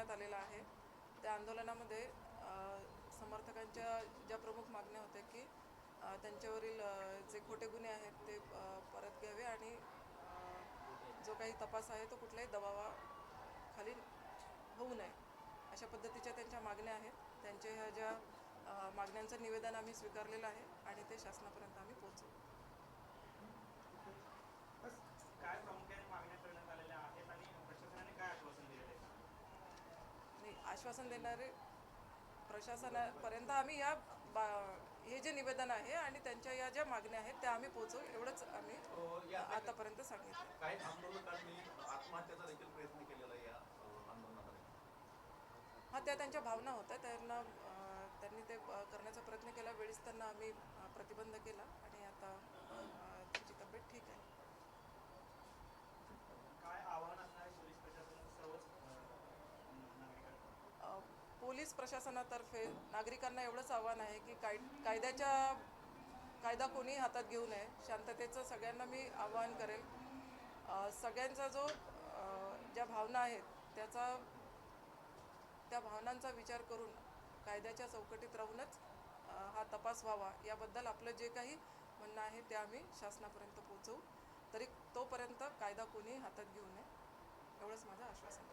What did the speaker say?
करण्यात आलेला आहे. त्या आंदोलनामध्ये समर्थकांच्या ज्या प्रमुख मागण्या होत्या की त्यांच्यावरील जे खोटे गुन्हे आहेत ते परत घ्यावे आणि जो काही तपास आहे तो कुठल्याही दबावाखाली होऊ नये अशा पद्धतीच्या त्यांच्या मागण्या आहेत. त्यांच्या ह्या ज्या मागण्यांचं निवेदन आम्ही स्वीकारलेलं आहे आणि ते शासनापर्यंत आम्ही पोहोचवू काय प्रामुख्याने मागण्या करण्यात आलेल्या आहेत आणि प्रशासनाने काय आश्वासन दिलेलं आहे नाही आश्वासन देणारे प्रशासनापर्यंत आम्ही या बा हे जे निवेदन आहे आणि त्यांच्या या ज्या मागण्या आहेत त्या आम्ही पोचवू. एवढंच आम्ही आतापर्यंत सांगितलं. काही आंदोलकांनी आत्महत्येचा देखील प्रयत्न केलेला आहे या अ, आंदोलनामध्ये? हा त्या त्यांच्या भावना होत्या. त्यांना त्यांनी ते करण्याचा प्रयत्न केला. वेळीच त्यांना आम्ही प्रतिबंध केला आणि आता अं, त्यांची तब्येत ठीक आहे काय आव्हान असणार आहे पोलीस प्रशासनाचं सर्वच अं, नागरिकांना अ, पोलीस प्रशासनातर्फे नागरिकांना एवढंच आव्हान आहे की काय कायद्याच्या कायदा कोणी हातात घेऊ नये. शांततेचं सगळ्यांना मी आवाहन करेल. सगळ्यांचा जो ज्या भावना आहेत त्याचा त्या भावनांचा विचार करून कायद्याच्या चौकटीत राहूनच हा तपास व्हावा. याबद्दल आपलं जे काही म्हणणं आहे ते आम्ही शासनापर्यंत पोहोचवू. तरी तोपर्यंत कायदा कोणी हातात घेऊ नये. एवढंच माझं आश्वासन